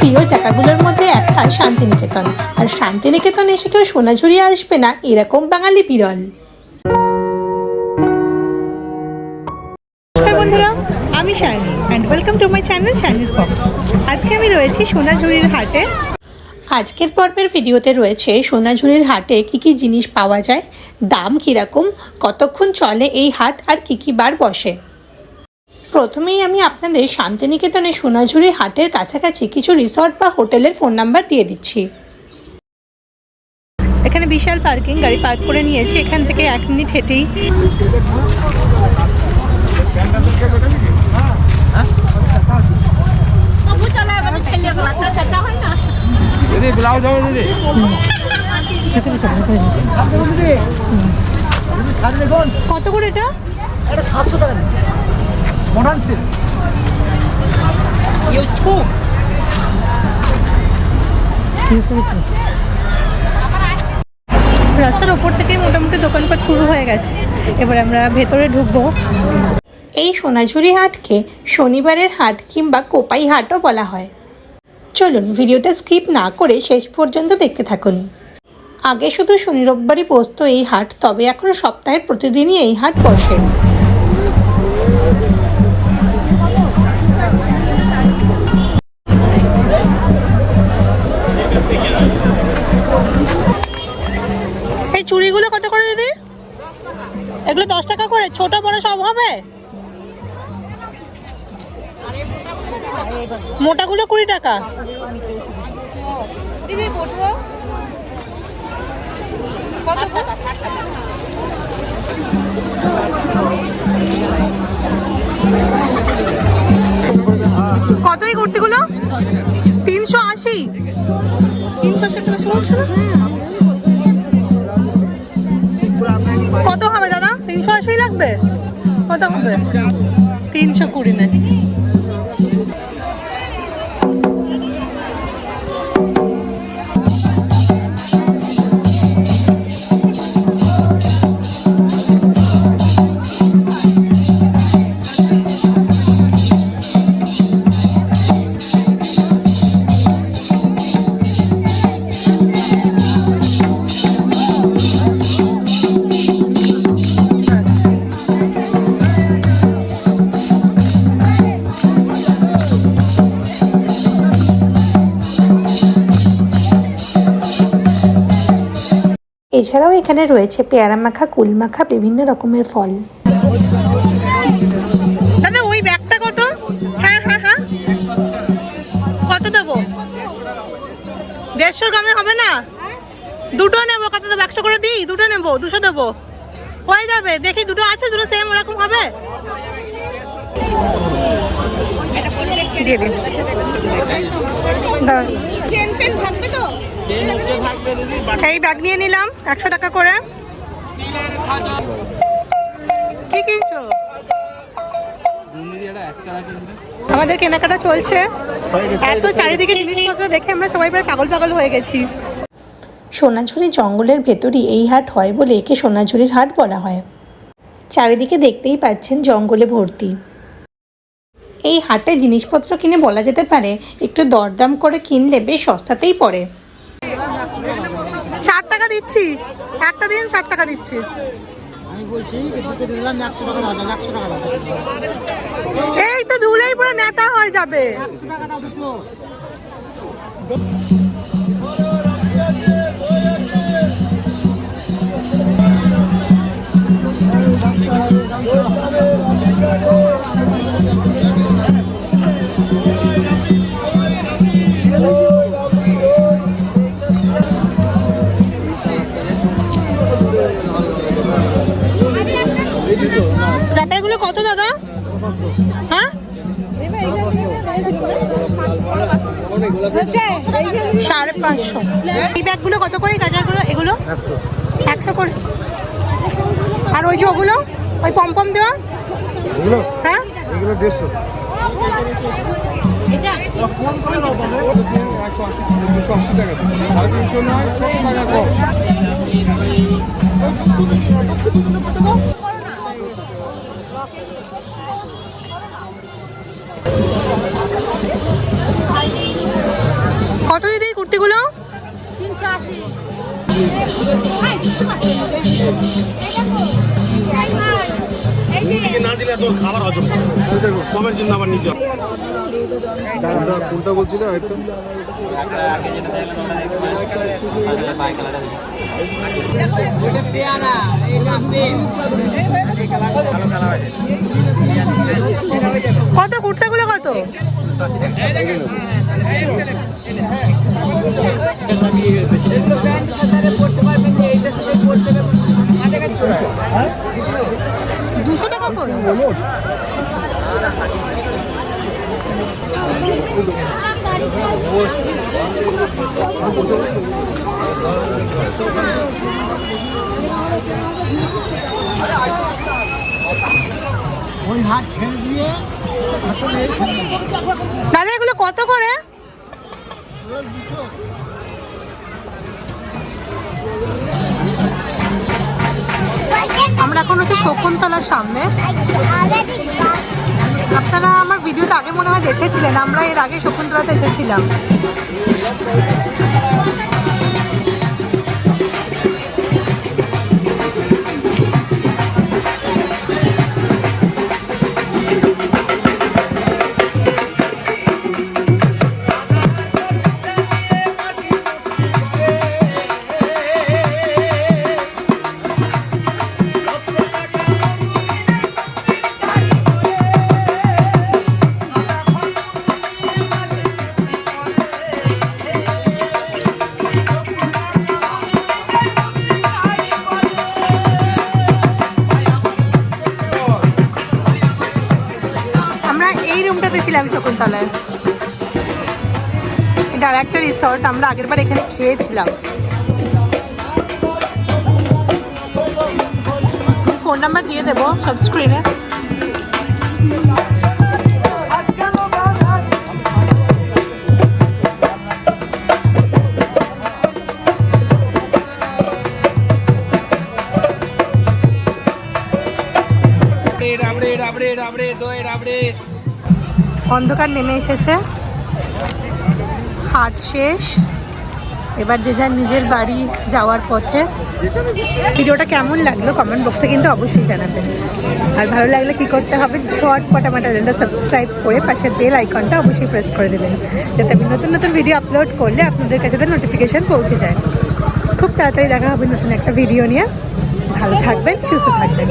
প্রিয় জায়গাগুলোর মধ্যে একটা শান্তিনিকেতন। আর শান্তিনিকেতন এসে কেউ সোনাঝুরি আসবে না, এরকম বাঙালি বিরল। আমি Shiny and welcome to my channel Shiny's box আজকে আমি রয়েছি সোনাঝুরির হাটে। আজকের পর্বের ভিডিওতে রয়েছে সোনাঝুরির হাটে কি কি জিনিস পাওয়া যায়, দাম কীরকম, কতক্ষণ চলে এই হাট আর কি কি বার বসে। প্রথমেই আমি আপনাদের শান্তিনিকেতনে সোনাঝুরি হাটের কাছাকাছি কিছু রিসর্ট বা হোটেলের ফোন নাম্বার দিয়ে দিচ্ছি। এখানে বিশাল পার্কিং গাড়ি পার্ক করে নিয়েছি। এখান থেকে এক মিনিট হেঁটেই। কত করে এটা? এটা? সাতশো টাকা মডার্ন সিল্ক রাস্তার ওপর থেকেই মোটামুটি দোকানপাট শুরু হয়ে গেছে। এবার আমরা ভেতরে ঢুকবো। এই সোনাঝুরি হাটকে শনিবারের হাট কিংবা কোপাই হাটও বলা হয়। চলুন ভিডিওটা স্কিপ না করে শেষ পর্যন্ত দেখতে থাকুন। আগে শুধু শনি রোববারই বসতো এই হাট তবে এখন সপ্তাহের প্রতিদিনই এই হাট বসে। সব হবে? মোটাগুলো কুড়ি টাকা। কত টাকা? টাকা। এই কুর্তিগুলো? তিনশো আশি। তিনশো আশি বেশি বলছো না? কত হবে তিনশো কুড়ি নেই এছাড়াও এখানে রয়েছে পেয়ারা মাখা কুল মাখা বিভিন্ন রকমের ফল। দাদা ওই ব্যাগটা কত? হ্যাঁ হ্যাঁ হ্যাঁ। কত দেবো? দেড়শোর কমে হবে না? দুটো নেব কত দেবো? একশো করে দিই? দুটো নেব দুশো দেবো। হয়ে যাবে। দেখি দুটো আছে দুটো সেম ওরকম হবে? দিয়ে দিন এই ব্যাগ নিয়ে নিলাম, একশো টাকা করে। কি কিনছো? আমাদের কেনাকাটা চলছে। এত চারিদিকে জিনিসপত্র দেখে আমরা সবাই প্রায় পাগল পাগল হয়ে গেছি। সোনাঝুরি জঙ্গলের ভেতরই এই হাট হয় বলে একে সোনাঝুরির হাট বলা হয়। চারিদিকে দেখতেই পাচ্ছেন জঙ্গলে ভর্তি। এই হাটে জিনিসপত্র কিনে বলা যেতে পারে, একটু দরদাম করে কিনলে বেশ সস্তাতেই পড়ে। ষাট টাকা দিচ্ছি। একটা দিন ষাট টাকা দিচ্ছি। এই তো ঝুলেই পুরো নেতা হয়ে যাবে। একশো টাকা সাড়ে পাঁচশো। এই ব্যাগগুলো কত করে? গাজারগুলো এগুলো? একশো। করে। আর ওই যে ওগুলো? ওই পম্পম দেওয়া? হ্যাঁ? এগুলো দেড়শো। টাকা কত দিদি এই কুর্তিগুলো? না দিলে তোর খাবার হজম হবে না। কমের জন্য আবার নিতে কোনটা কোনটা হয়তো? কত? কুর্তাগুলো কত? দুশো টাকা করে? ওই হাত ছেড়ে দিয়ে দাদা এগুলো কত করে? আমরা এখন হচ্ছে শকুন্তলার সামনে। আপনারা আমার ভিডিওতে আগে মনে হয় দেখেছিলেন, আমরা এর আগে শকুন্তলাতে এসেছিলাম। এই রুমটাতে ছিলাম শকুন্তলায়। এটা আর একটা রিসর্ট আমরা আগের বার এখানে খেয়েছিলাম। ফোন নাম্বার দিয়ে দেবো সব স্ক্রিনে অন্ধকার নেমে এসেছে। হাট শেষ। এবার যে যার নিজের বাড়ি যাওয়ার পথে। ভিডিওটা কেমন লাগল কমেন্ট বক্সে কিন্তু অবশ্যই জানাবেন। আর ভালো লাগলে কি করতে হবে ঝটপট আমার চ্যানেলটা সাবস্ক্রাইব করে পাশে বেল আইকনটা অবশ্যই প্রেস করে দেবেন। যাতে আমি নতুন নতুন ভিডিও আপলোড করলে আপনাদের কাছে নোটিফিকেশান পৌঁছে যায়। খুব তাড়াতাড়ি দেখা হবে নতুন একটা ভিডিও নিয়ে। ভালো থাকবেন, সুস্থ থাকবেন।